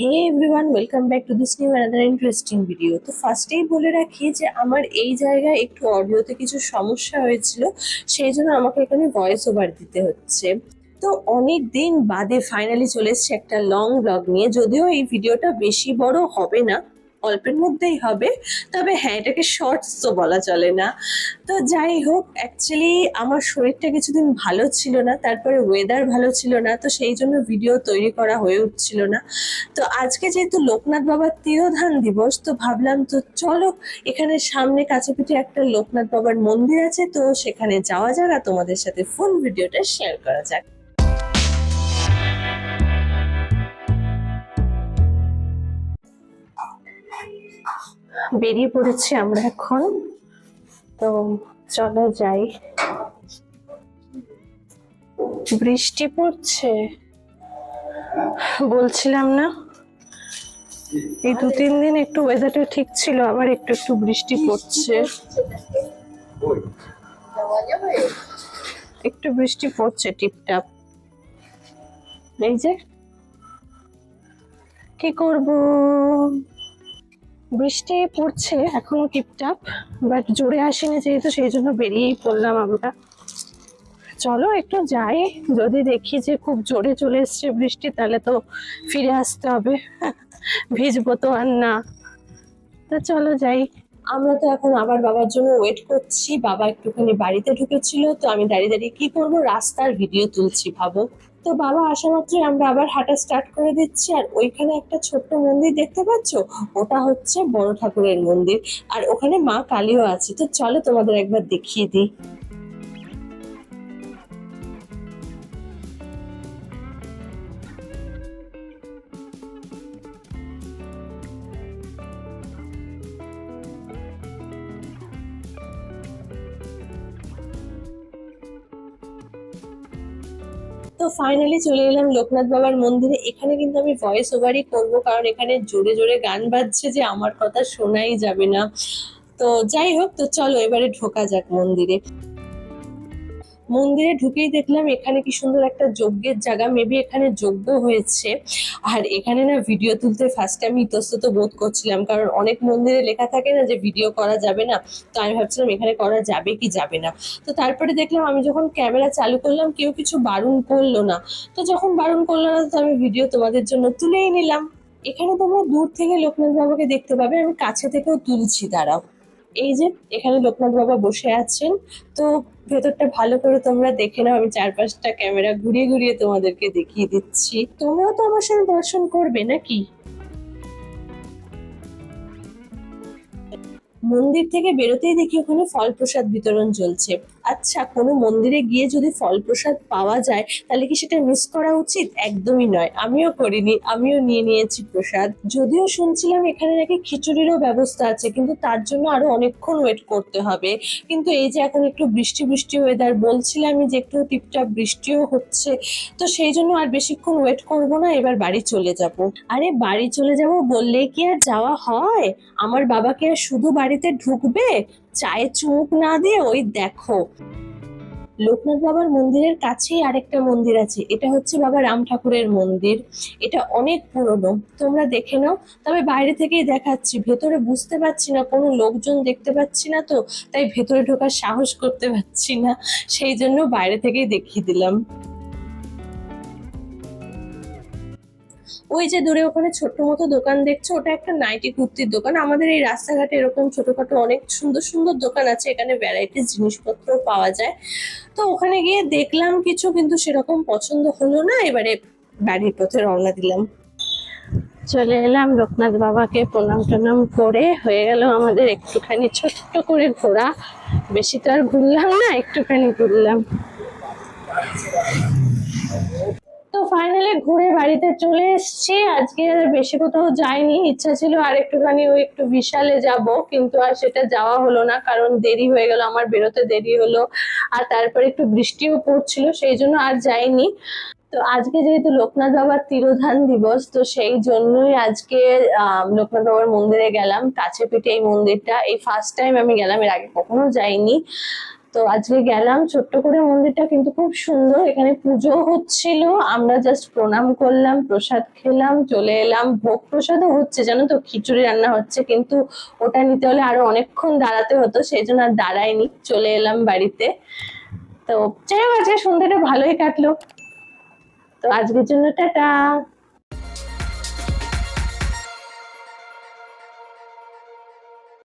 Hey everyone welcome back to this new another interesting video তো ফার্স্টেই বলে রাখি যে আমার এই জায়গায় একটু অডিওতে কিছু সমস্যা হয়েছিল, সেই জন্য আমাকে এখানে ভয়েস ওভার দিতে হচ্ছে। তো অনেক দিন বাদে ফাইনালি চলে এসছে একটা লং ব্লগ নিয়ে, যদিও এই ভিডিওটা বেশি বড় হবে না অল্পের মধ্যেই হবে। তবে হ্যাঁ এটাকে শর্টস তো বলা চলে না। তো যাই হোক অ্যাকচুয়ালি আমার শরীরটা কিছুদিন ভালো ছিল না, তারপরে ওয়েদার ভালো ছিল না, তো সেই জন্য ভিডিও তৈরি করা হয়ে উঠছিল না। তো আজকে যেহেতু লোকনাথ বাবার তিরোধান দিবস, তো ভাবলাম তো চলো, এখানে সামনে কাছে পিঠে একটা লোকনাথ বাবার মন্দির আছে, তো সেখানে যাওয়া যাক আর তোমাদের সাথে ফুল ভিডিওটা শেয়ার করা যাক। বেরিয়ে পড়েছি আমরা এখন। তো চলো যাই। বৃষ্টি পড়ছে। বলছিলাম না, এই দু তিন দিন একটু ওয়েদারটা ঠিক ছিল, আবার একটু একটু বৃষ্টি পড়ছে। একটু বৃষ্টি পড়ছে টিপটাপ। এই যে, কি করব? বৃষ্টি পড়ছে এখনও টিপটাপ বাট জোরে আসেনি যেহেতু সেই জন্য বেরিয়েই পড়লাম আমরা। চলো একটু যাই, যদি দেখি যে খুব জোরে চলে এসছে বৃষ্টি, তাহলে তো ফিরে আসতে হবে। ভিজবো তো আর না। তো চলো যাই। আমরা তো এখন আবার বাবার জন্য ওয়েট করছি, বাবা একটুখানি বাড়িতে ঢুকেছিল, তো আমি দাঁড়িয়ে দাঁড়িয়ে কি করব? রাস্তার ভিডিও তুলছি, ভাবো। তো বাবা আসা মাত্রই আমরা আবার হাঁটা স্টার্ট করে দিচ্ছি। আর ওইখানে একটা ছোট্ট মন্দির দেখতে পাচ্ছ? ওটা হচ্ছে বড় ঠাকুরের মন্দির। আর ওখানে মা কালীও আছে। তো চলো তোমাদের একবার দেখিয়ে দিই। তো ফাইনালি চলে এলাম লোকনাথ বাবার মন্দিরে। এখানে কিন্তু আমি ভয়েস ওভারই করব, কারণ এখানে জোরে জোরে গান বাজছে যে আমার কথা শোনাই যাবে না। তো যাই হোক, তো চলো এবারে ঢোকা যাক মন্দিরে। মন্দিরে ঢুকেই দেখলাম এখানে কি সুন্দর একটা যজ্ঞের জায়গা মেবি এখানে যজ্ঞ হয়েছে। আর এখানে না ভিডিও তুলতে ফার্স্টে আমি ইতস্তত বোধ করছিলাম, কারণ অনেক মন্দিরে লেখা থাকে না যে ভিডিও করা যাবে না। তো আমি ভাবছিলাম এখানে করা যাবে কি যাবে না। তো তারপরে দেখলাম আমি যখন ক্যামেরা চালু করলাম, কেউ কিছু বারণ করল না। তো যখন বারণ করল না, তো আমি ভিডিও তোমাদের জন্য তুলেই নিলাম। এখানে তোমরা দূর থেকে লোকনাথ বাবাকে দেখতে পাবে, আমি কাছে থেকেও তুলছি, দাঁড়াও। এই যে, এখানে লোকনাথ বাবা বসে আছেন। তো ভেতরটা ভালো করে তোমরা দেখে নাও, আমি চারপাশটা ক্যামেরা ঘুরিয়ে ঘুরিয়ে তোমাদেরকে দেখিয়ে দিচ্ছি। তোমরাও তো আমার সাথে দর্শন করবে নাকি? মন্দির থেকে বেরোতেই দেখি ওখানে ফল প্রসাদ বিতরণ চলছে। আচ্ছা কোনো মন্দিরে গিয়ে যদি ফল প্রসাদ পাওয়া যায়, তাহলে কি সেটা মিস করা উচিত? একদমই নয়। আমিও করিনি, আমিও নিয়ে নিয়েছি প্রসাদ। যদিও শুনছিলাম এখানে নাকি খিচুড়িরও ব্যবস্থা আছে, কিন্তু তার জন্য আরও অনেকক্ষণ ওয়েট করতে হবে। কিন্তু এই যে এখন একটু বৃষ্টি বৃষ্টি ওয়েদার বলছিলাম যে একটু টিপটাপ বৃষ্টিও হচ্ছে, তো সেই জন্য আর বেশিক্ষণ ওয়েট করব না, এবার বাড়ি চলে যাব। আরে, বাড়ি চলে যাব বললে কি আর যাওয়া হয়? আমার বাবাকে আর শুধু বাড়িতে ঢুকবে? চায়ে চুমুক না দিয়ে ওই দেখো। লোকনাথ বাবার মন্দিরের কাছেই আরেকটা মন্দির আছে। এটা হচ্ছে বাবা রাম ঠাকুরের মন্দির। এটা অনেক পুরনো। তোমরা দেখে নাও। তবে বাইরে থেকেই দেখাচ্ছি। ভেতরে বুঝতে পারছি না। কোনো লোকজন দেখতে পাচ্ছি না তো। তাই ভেতরে ঢোকার সাহস করতে পারছি না। সেই জন্য বাইরে থেকেই দেখিয়ে দিলাম। ওই যে দূরে ওখানে ছোট্ট মতো দোকান দেখছ, ওটা একটা নাইটি কুর্তির দোকান। আমাদের এই রাস্তাঘাটে এরকম ছোটখাটো অনেক সুন্দর সুন্দর দোকান আছে, এখানে ভ্যারাইটিস জিনিসপত্র পাওয়া যায়। তো ওখানে গিয়ে দেখলাম কিছু, কিন্তু সেরকম পছন্দ হলো না, এবারে বাড়ির পথে রওনা দিলাম। চলে এলাম লোকনাথ বাবাকে প্রণাম টনাম করে। হয়ে গেল আমাদের একটুখানি ছোট্ট করে ঘোরা। বেশি তো আর ঘুরলাম না, একটুখানি ঘুরলাম। তো ফাইনালি ঘুরে বাড়িতে চলে এসেছি। আজকে আর বেশি কোথাও যাইনি। ইচ্ছা ছিল আর একটুখানি ওই একটু বিশালে যাব, কিন্তু আর সেটা যাওয়া হলো না, কারণ দেরি হয়ে গেল, আমার বেরোতে দেরি হলো আর তারপরে একটু বৃষ্টিও পড়ছিল, সেই জন্য আর যাইনি। তো আজকে যেহেতু লোকনাথ বাবার তিরোধান দিবস, তো সেই জন্যই আজকে লোকনাথ বাবার মন্দিরে গেলাম। কাছে পিঠে এই মন্দিরটা, এই ফার্স্ট টাইম আমি গেলাম, এর আগে কখনো যাইনি। তো আজকে গেলাম ছোট্ট করে মন্দিরটা কিন্তু খুব সুন্দর। এখানে পুজো হচ্ছিল। আমরা জাস্ট প্রণাম করলাম, প্রসাদ খেলাম, চলে এলাম। ভোগ প্রসাদও হচ্ছে, জানো তো? খিচুড়ি রান্না হচ্ছে, কিন্তু ওটা নিতে হলে আরও অনেকক্ষণ দাঁড়াতে হতো, সেই জন্য আর দাঁড়াইনি চলে এলাম বাড়িতে। তো যাই আজকে সন্ধ্যাটা ভালোই কাটলো। তো আজকের জন্য টাটা।